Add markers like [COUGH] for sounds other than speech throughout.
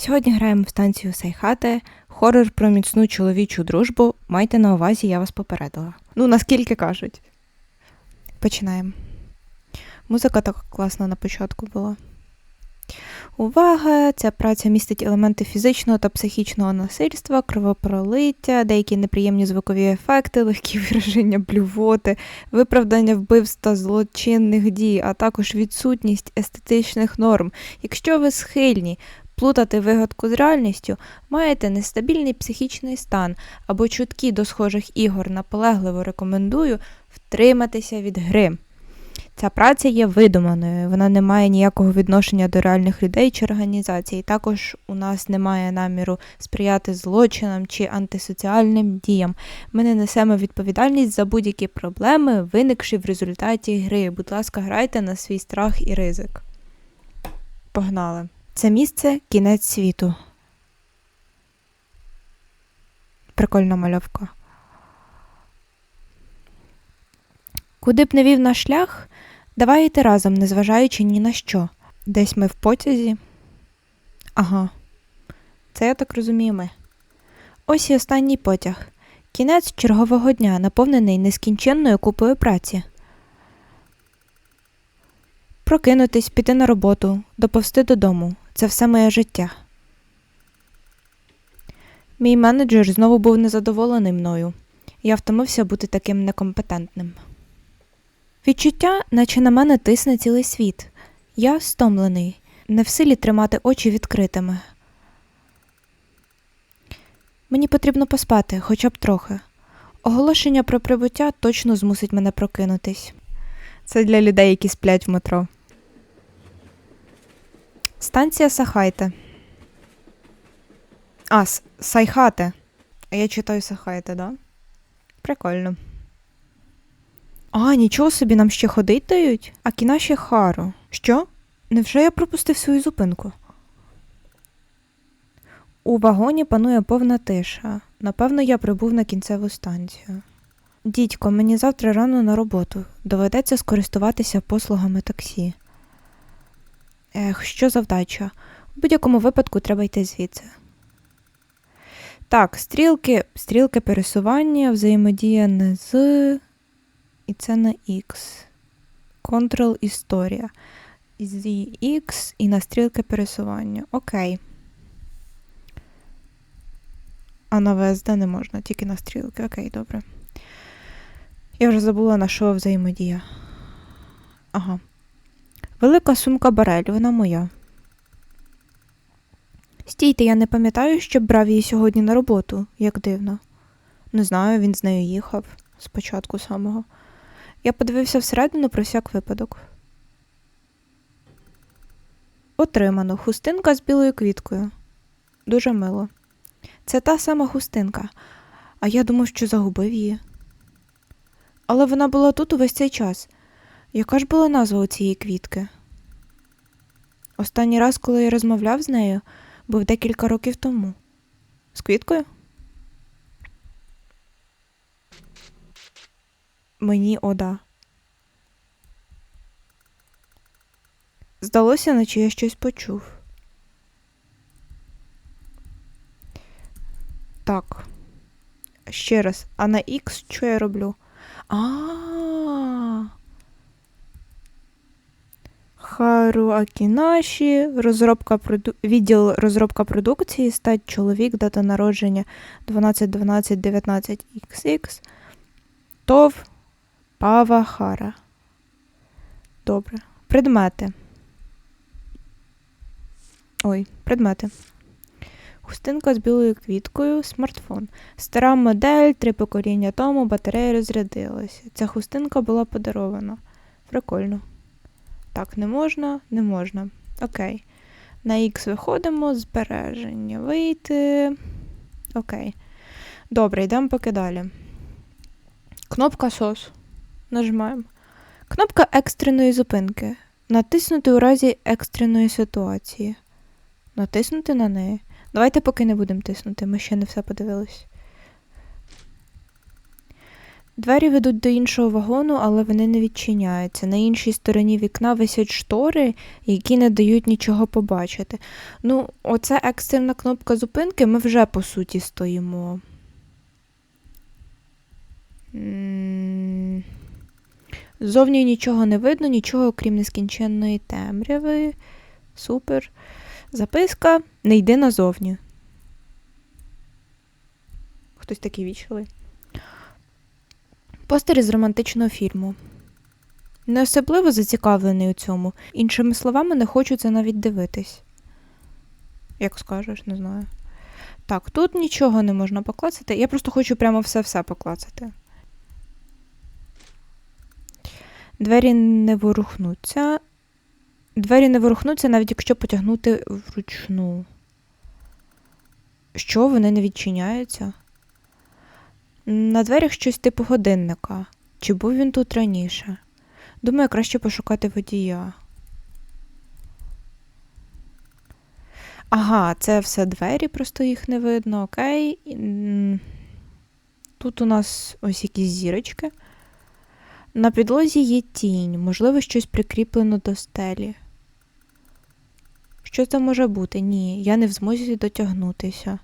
Сьогодні граємо в станцію Сайхате, хорор про міцну чоловічу дружбу. Майте на увазі, я вас попередила. Ну, наскільки кажуть. Починаємо. Музика так класна на початку була. Увага! Ця праця містить елементи фізичного та психічного насильства, кровопролиття, деякі неприємні звукові ефекти, легкі вираження блювоти, виправдання вбивств та злочинних дій, а також відсутність естетичних норм. Якщо ви схильні плутати вигадку з реальністю, маєте нестабільний психічний стан або чутки до схожих ігор, наполегливо рекомендую втриматися від гри. Ця праця є видуманою, вона не має ніякого відношення до реальних людей чи організацій. Також у нас немає наміру сприяти злочинам чи антисоціальним діям. Ми не несемо відповідальність за будь-які проблеми, виникші в результаті гри. Будь ласка, грайте на свій страх і ризик. Погнали. Це місце кінець світу. Прикольна мальовка. Куди б не вів наш шлях, давай йти разом, незважаючи ні на що. Десь ми в потязі. Ага. Це я так розумію ми. Ось і останній потяг. Кінець чергового дня, наповнений нескінченною купою праці. Прокинутись, піти на роботу, доповсти додому. Це все моє життя. Мій менеджер знову був незадоволений мною. Я втомився бути таким некомпетентним. Відчуття, наче на мене тисне цілий світ. Я стомлений, не в силі тримати очі відкритими. Мені потрібно поспати, хоча б трохи. Оголошення про прибуття точно змусить мене прокинутись. Це для людей, які сплять в метро. Станція Сахайте. А, Сайхате. А я читаю Сахайте, да? Прикольно. А, нічого собі нам ще ходить дають? А кіна ще Хару. Що? Невже я пропустив свою зупинку? У вагоні панує повна тиша. Напевно, я прибув на кінцеву станцію. Дідько, мені завтра рано на роботу. Доведеться скористуватися послугами таксі. Ех, що за вдача. У будь-якому випадку треба йти звідси. Так, стрілки, стрілки пересування, взаємодія не з. І це на X. Ctrl історія. З X і на стрілки пересування. Окей. А на VSD не можна, тільки на стрілки. Окей, добре. Я вже забула на що взаємодія. Ага. Велика сумка барель, вона моя. Стійте, я не пам'ятаю, що брав її сьогодні на роботу, як дивно. Не знаю, він з нею їхав спочатку самого. Я подивився всередину про всяк випадок. Отримано хустинка з білою квіткою. Дуже мило. Це та сама хустинка, а я думав, що загубив її. Але вона була тут увесь цей час. Яка ж була назва у цієї квітки? Останній раз, коли я розмовляв з нею, був декілька років тому. З квіткою? Мені ода. Здалося, наче я щось почув. Так. Ще раз. А на X що я роблю? А. Хару Акінаші, розробка проду... відділ розробка продукції, стать чоловік, дата народження 12 12 19 XX. ТОВ Пава Хара. Добре. Предмети. Ой, предмети. Хустинка з білою квіткою, смартфон. Стара модель, три покоління тому, батарея розрядилася. Ця хустинка була подарована. Прикольно. Так, не можна, не можна. Окей. На X виходимо, збереження. Вийти. Окей. Добре, йдемо поки далі. Кнопка SOS. Нажимаємо. Кнопка екстреної зупинки. Натиснути у разі екстреної ситуації. Натиснути на неї. Давайте поки не будемо тиснути, ми ще не все подивились. Двері ведуть до іншого вагону, але вони не відчиняються. На іншій стороні вікна висять штори, які не дають нічого побачити. Ну, оце екстрена кнопка зупинки, ми вже по суті стоїмо. М, Ззовні нічого не видно, нічого окрім нескінченної темряви. Супер. Записка не йди назовні. Хтось такий вічливий. Постер із романтичного фільму. Не особливо зацікавлений у цьому. Іншими словами, не хочу це навіть дивитись. Як скажеш, не знаю. Так, тут нічого не можна поклацати. Я просто хочу прямо все-все поклацати. Двері не ворухнуться. Двері не ворухнуться, навіть якщо потягнути вручну. Що, вони не відчиняються? На дверях щось типу годинника. Чи був він тут раніше? Думаю, краще пошукати водія. Ага, це все двері, просто їх не видно, окей. Тут у нас ось якісь зірочки. На підлозі є тінь, можливо, щось прикріплено до стелі. Що це може бути? Ні, я не в змозі дотягнутися.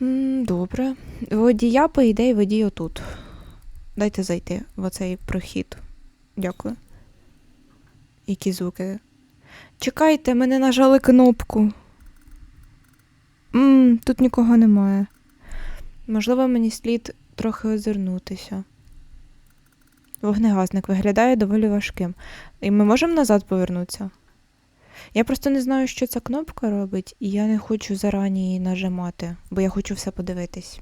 Добре. Водія, по ідеї, водій отут. Дайте зайти в оцей прохід. Дякую. Які звуки? Чекайте, ми не нажали кнопку. М, тут нікого немає. Можливо, мені слід трохи озирнутися. Вогнегасник виглядає доволі важким. І ми можемо назад повернутися? Я просто не знаю, що ця кнопка робить, і я не хочу зарані її нажимати, бо я хочу все подивитись.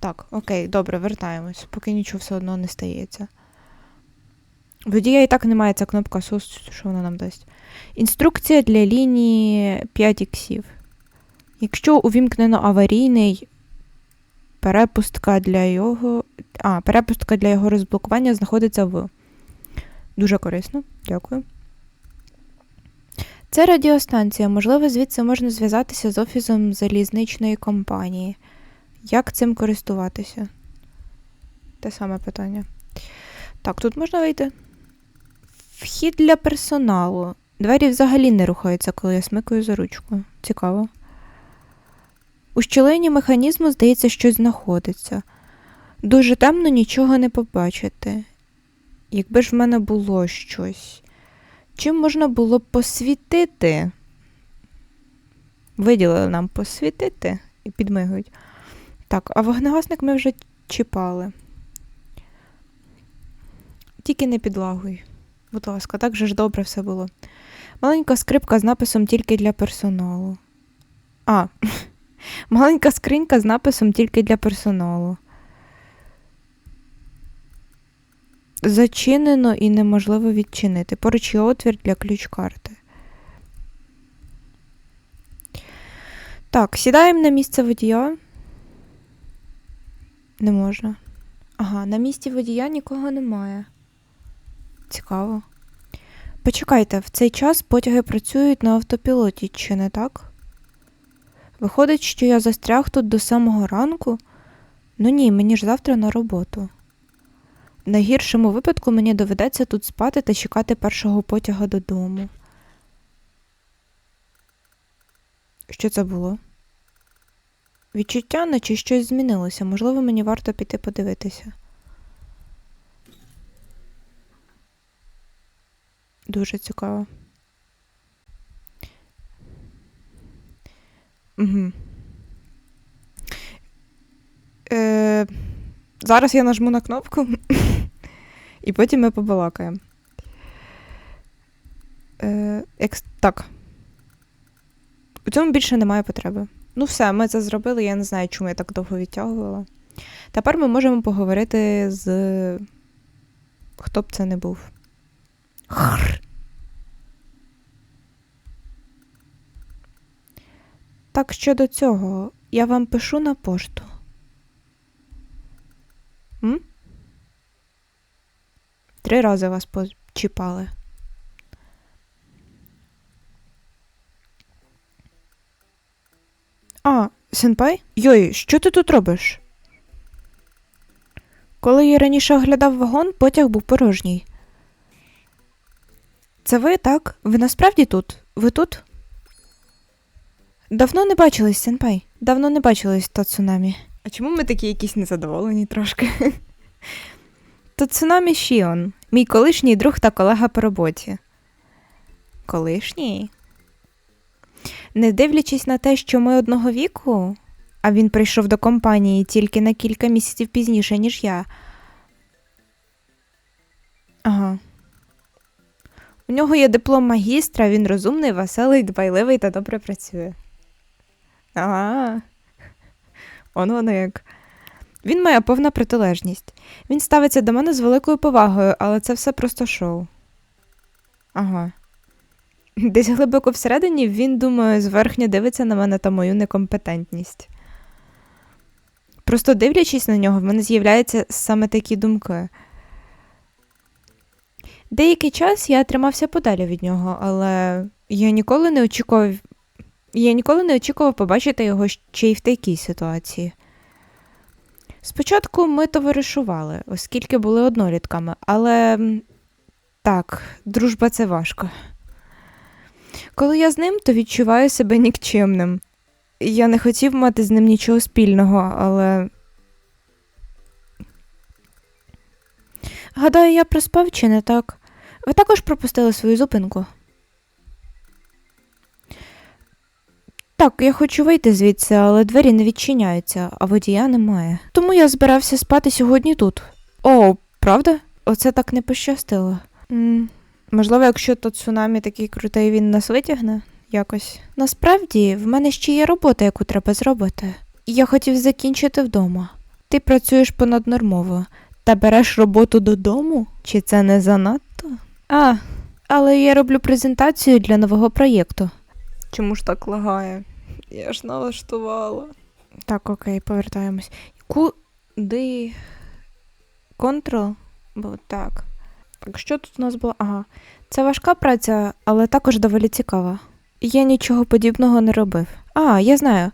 Так, окей, добре, вертаємось, поки нічого все одно не стається. Водія і так немає ця кнопка SOS, що вона нам дасть. Інструкція для лінії 5 іксів. Якщо увімкнено аварійний, перепустка для його. А, перепустка для його розблокування знаходиться в. Дуже корисно, дякую. Це радіостанція. Можливо, звідси можна зв'язатися з офісом залізничної компанії. Як цим користуватися? Те саме питання. Так, тут можна вийти. Вхід для персоналу. Двері взагалі не рухаються, коли я смикаю за ручку. Цікаво. У щілині механізму, здається, щось знаходиться. Дуже темно нічого не побачити. Якби ж в мене було щось. Чим можна було посвітити? Виділили нам посвітити і підмигують. Так, а вогнегасник ми вже чіпали. Тільки не підлагуй. Будь ласка, так же ж добре все було. Маленька скрипка з написом тільки для персоналу. А, [LAUGHS] маленька скринька з написом тільки для персоналу. Зачинено і неможливо відчинити. Поруч є отвір для ключ-карти. Так, сідаємо на місце водія. Не можна. Ага, на місці водія нікого немає. Цікаво. Почекайте, в цей час потяги працюють на автопілоті, чи не так? Виходить, що я застряг тут до самого ранку? Ну ні, мені ж завтра на роботу. Найгіршому випадку мені доведеться тут спати та чекати першого потяга додому. Що це було? Відчуття, наче щось змінилося. Можливо, мені варто піти подивитися. Дуже цікаво. Угу. Е, зараз я нажму на кнопку, і потім ми побалакаємо. Е, екс... Так. У цьому більше немає потреби. Ну, все, ми це зробили. Я не знаю, чому я так довго відтягувала. Тепер ми можемо поговорити з. Хто б це не був. Хр. Так щодо цього, я вам пишу на пошту. М? Три рази вас почіпали. А, сенпай? Йой, що ти тут робиш? Коли я раніше оглядав вагон, потяг був порожній. Це ви, так? Ви насправді тут? Ви тут? Давно не бачились, сенпай. Давно не бачились то цунамі. А чому ми такі якісь незадоволені трошки? То цунамі Шіон, мій колишній друг та колега по роботі. Колишній? Не дивлячись на те, що ми одного віку, а він прийшов до компанії тільки на кілька місяців пізніше, ніж я. Ага. У нього є диплом магістра, він розумний, веселий, дбайливий та добре працює. Ага. Он воно як. Він моя повна протилежність. Він ставиться до мене з великою повагою, але це все просто шоу. Ага. Десь глибоко всередині він, думаю, зверхньо дивиться на мене та мою некомпетентність. Просто дивлячись на нього, в мене з'являються саме такі думки. Деякий час я тримався подалі від нього, але я ніколи не очікував. Я ніколи не очікував побачити його ще й в такій ситуації. Спочатку ми товаришували, оскільки були однолітками, але так, дружба це важко. Коли я з ним, то відчуваю себе нікчемним. Я не хотів мати з ним нічого спільного, але. Гадаю, я проспав чи не так? Ви також пропустили свою зупинку. Так, я хочу вийти звідси, але двері не відчиняються, а водія немає. Тому я збирався спати сьогодні тут. О, правда? Оце так не пощастило. м можливо, якщо то цунамі такий крутий, він нас витягне якось. Насправді, в мене ще є робота, яку треба зробити. Я хотів закінчити вдома. Ти працюєш понаднормово та береш роботу додому? Чи це не занадто? А, але я роблю презентацію для нового проєкту. Чому ж так лагає? Я ж налаштувала. Так, окей, повертаємось. Куди? Контрол? Бо так. Так, що тут у нас було? Ага. Це важка праця, але також доволі цікава. Я нічого подібного не робив. А, я знаю.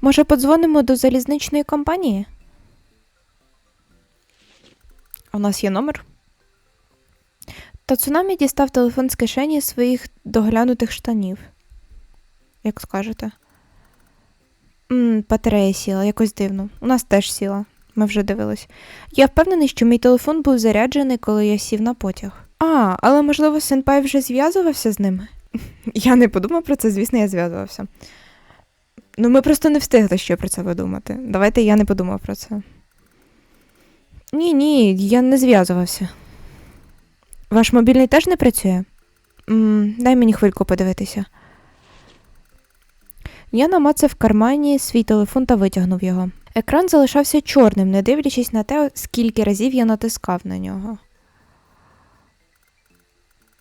Може, подзвонимо до залізничної компанії? У нас є номер. Та цунамі дістав телефон з кишені своїх доглянутих штанів. Як скажете. Мм, батарея сіла, якось дивно. У нас теж сіла. Ми вже дивились. Я впевнений, що мій телефон був заряджений, коли я сів на потяг. А, але можливо, сенпай вже зв'язувався з ним? [LAUGHS] Я не подумав про це, звісно, я зв'язувався. Ну, ми просто не встигли ще про це видумати. Давайте я не подумав про це. Ні, ні, я не зв'язувався. Ваш мобільний теж не працює? м дай мені хвильку подивитися. Я намацав в кармані свій телефон та витягнув його. Екран залишався чорним, не дивлячись на те, скільки разів я натискав на нього.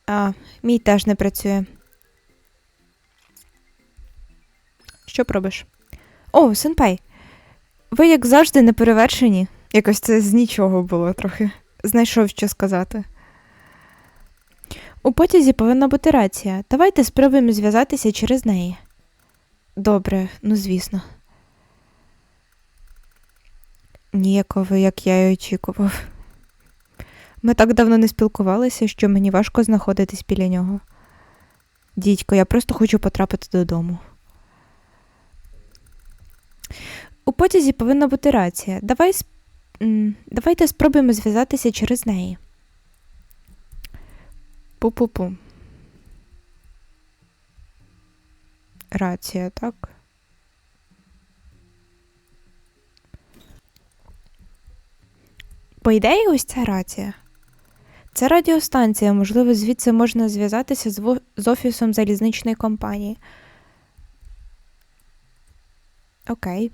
А, мій теж не працює. Що пробиш? О, сенпай. Ви, як завжди, неперевершені. Якось це з нічого було трохи. Знайшов що сказати. У потязі повинна бути рація. Давайте спробуємо зв'язатися через неї. Добре, ну звісно. Ніякого, як я й очікував. Ми так давно не спілкувалися, що мені важко знаходитись біля нього. Дідько, я просто хочу потрапити додому. У потязі повинна бути рація. Давай, сп- Давайте спробуємо зв'язатися через неї. Пу-пу-пу. Рація, так? По ідеї, ось ця рація. Це радіостанція, можливо, звідси можна зв'язатися з, з офісом залізничної компанії. Окей.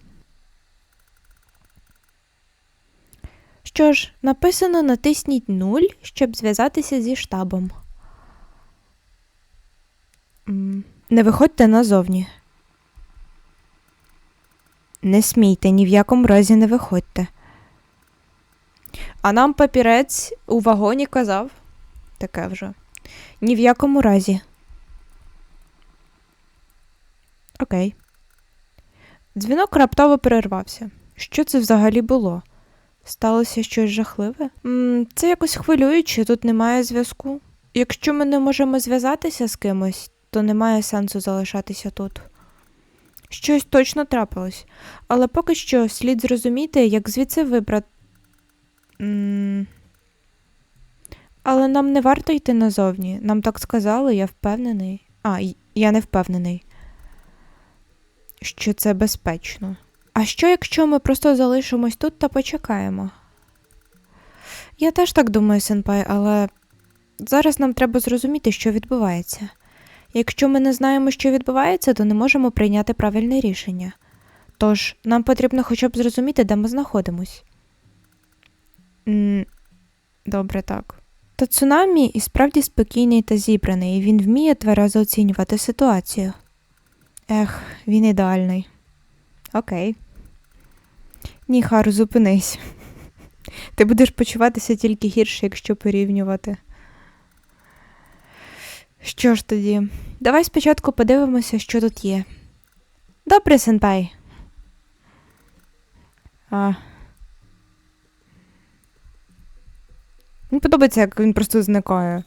Що ж, написано натисніть 0, щоб зв'язатися зі штабом. Не виходьте назовні. Не смійте, ні в якому разі не виходьте. А нам папірець у вагоні казав. Таке вже. Ні в якому разі. Окей. Дзвінок раптово перервався. Що це взагалі було? Сталося щось жахливе? м це якось хвилююче, тут немає зв'язку. Якщо ми не можемо зв'язатися з кимось, то немає сенсу залишатися тут. Щось точно трапилось, але поки що слід зрозуміти, як звідси вибрати. Але нам не варто йти назовні. Нам так сказали, я впевнений. А, я не впевнений, що це безпечно. А що, якщо ми просто залишимось тут та почекаємо? Я теж так думаю, сенпай, але зараз нам треба зрозуміти, що відбувається. Якщо ми не знаємо, що відбувається, то не можемо прийняти правильне рішення. Тож, нам потрібно хоча б зрозуміти, де ми знаходимось. Добре, так. Та цунамі і справді спокійний та зібраний, і він вміє тверезо оцінювати ситуацію. Ех, він ідеальний. Окей. Ні, Хару, зупинись. Ти будеш почуватися тільки гірше, якщо порівнювати. Що ж тоді, давай спочатку подивимося, що тут є. Добре, сенпай. А. Мені подобається, як він просто зникає.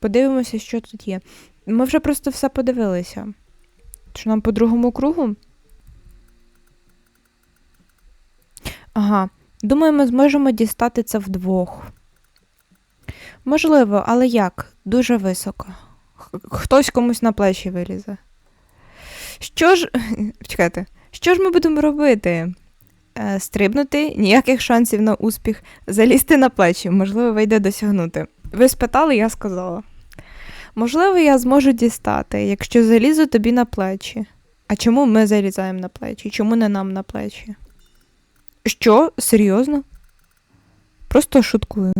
Подивимося, що тут є. Ми вже просто все подивилися. Що нам по другому кругу? Ага. Думаю, ми зможемо дістати це вдвох. Можливо, але як? Дуже високо. Хтось комусь на плечі вилізе. Що ж. [LAUGHS] Чекайте, що ж ми будемо робити? Е, стрибнути, ніяких шансів на успіх, залізти на плечі, можливо, вийде досягнути. Ви спитали, я сказала. Можливо, я зможу дістати, якщо залізу тобі на плечі. А чому ми залізаємо на плечі? Чому не нам на плечі? Що? Серйозно? Просто шуткую.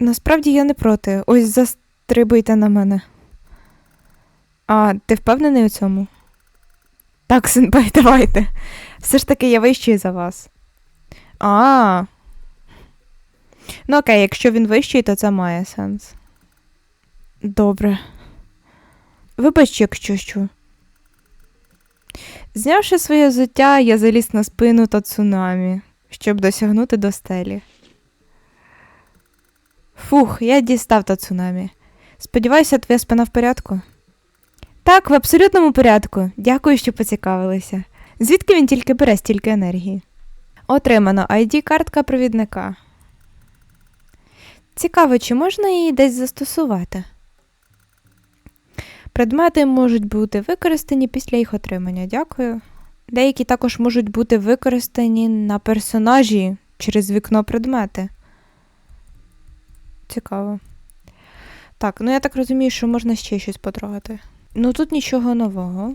Насправді я не проти. Ось застрибуйте на мене. А, ти впевнений у цьому? Так, [LAUGHS] сенпай, давайте. Все ж таки я вищий за вас. А. Ну окей, якщо він вищий, то це має сенс. Добре. Вибач, якщо що. Знявши своє взуття, я заліз на спину та цунамі, щоб досягнути до стелі. Фух, я дістав та цунамі. Сподіваюся, твоя спина в порядку? Так, в абсолютному порядку. Дякую, що поцікавилися. Звідки він тільки бере стільки енергії? Отримано ID-картка провідника. Цікаво, чи можна її десь застосувати? Предмети можуть бути використані після їх отримання. Дякую. Деякі також можуть бути використані на персонажі через вікно предмети. Цікаво. Так, ну я так розумію, що можна ще щось потрогати. Ну тут нічого нового.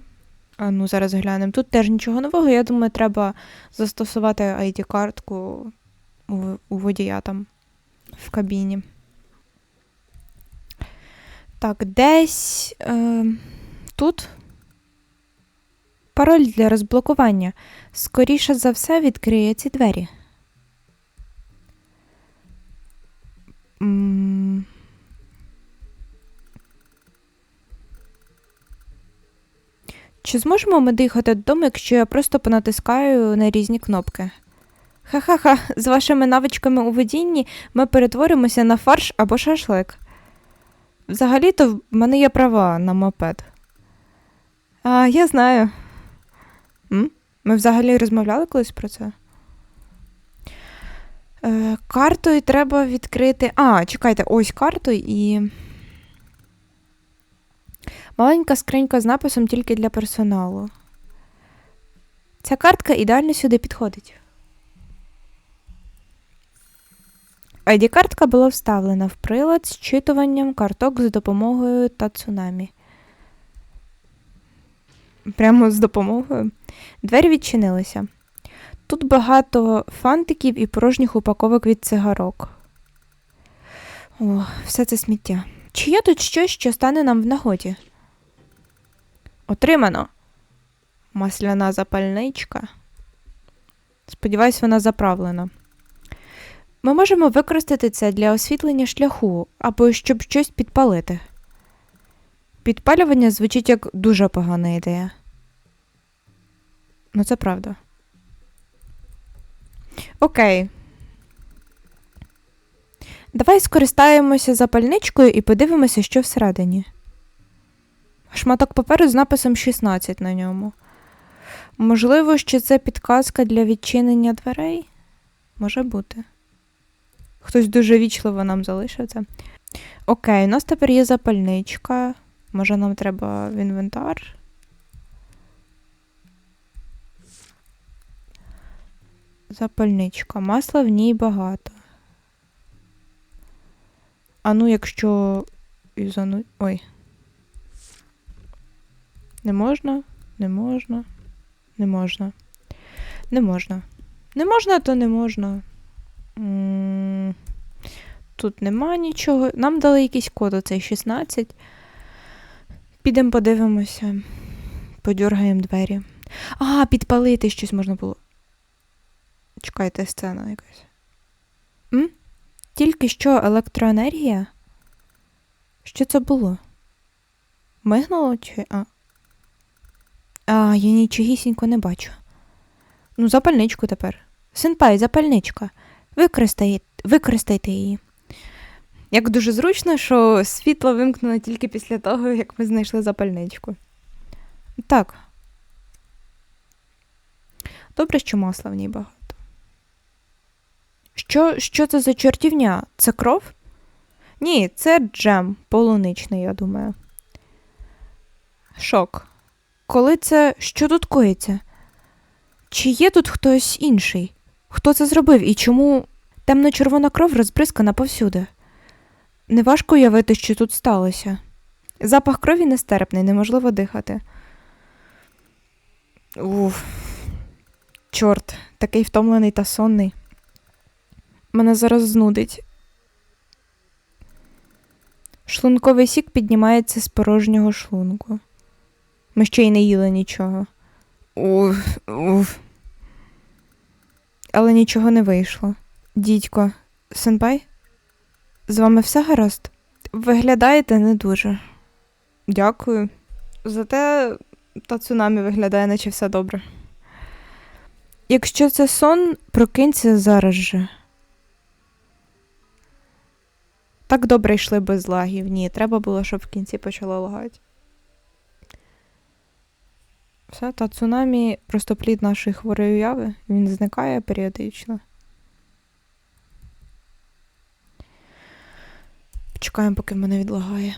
А ну зараз глянемо. Тут теж нічого нового. Я думаю, треба застосувати ID-картку у, водія там в кабіні. Так, десь е, тут пароль для розблокування. Скоріше за все, відкриє ці двері. Чи зможемо ми доїхати додому, якщо я просто понатискаю на різні кнопки? Ха-ха-ха, з вашими навичками у водінні ми перетворимося на фарш або шашлик. Взагалі-то в мене є права на мопед. А, я знаю. М? Ми взагалі розмовляли колись про це? Е, картою треба відкрити. А, чекайте, ось карту і. Маленька скринька з написом тільки для персоналу. Ця картка ідеально сюди підходить. ID-картка була вставлена в прилад з читуванням карток з допомогою та цунамі. Прямо з допомогою. Двері відчинилися. Тут багато фантиків і порожніх упаковок від цигарок. О, все це сміття. Чи є тут щось, що стане нам в нагоді? Отримано. Масляна запальничка. Сподіваюсь, вона заправлена. Ми можемо використати це для освітлення шляху або щоб щось підпалити. Підпалювання звучить як дуже погана ідея. Ну, це правда. Окей. Давай скористаємося запальничкою і подивимося, що всередині. Шматок паперу з написом 16 на ньому. Можливо, що це підказка для відчинення дверей? Може бути. Хтось дуже вічливо нам залишив це. Окей, у нас тепер є запальничка. Може, нам треба в інвентар. Запальничка. Масла в ній багато. А ну, якщо юзануть. Ой. Не можна, не можна, не можна. Не можна. Не можна, то не можна. Тут нема нічого. Нам дали якийсь код, оцей 16. Підемо подивимося. Подюргаємо двері. А, підпалити щось можна було. Чекайте, сцена якась. М? Тільки що електроенергія? Що це було? Мигнуло чи. А, а я нічогісінько не бачу. Ну, запальничку тепер. Сенпай, запальничка. Використайте, використайте її. Як дуже зручно, що світло вимкнуло тільки після того, як ми знайшли запальничку. Так. Добре, що масла в ній багато. Що, що це за чортівня? Це кров? Ні, це джем полуничний, я думаю. Шок. Коли це. Що тут коїться? Чи є тут хтось інший? Хто це зробив і чому темно-червона кров розбризкана повсюди? Неважко уявити, що тут сталося. Запах крові нестерпний, неможливо дихати. Уф. Чорт, такий втомлений та сонний. Мене зараз знудить. Шлунковий сік піднімається з порожнього шлунку. Ми ще й не їли нічого. Уф, уф. Але нічого не вийшло. Дідько, сенпай? З вами все гаразд? Виглядаєте не дуже. Дякую. Зате та цунамі виглядає, наче все добре. Якщо це сон, прокинься зараз же. Так добре йшли без лагів. Ні, треба було, щоб в кінці почало лагати. Все, та цунамі просто плід нашої хворої уяви. Він зникає періодично. Чекаємо, поки в мене відлагає.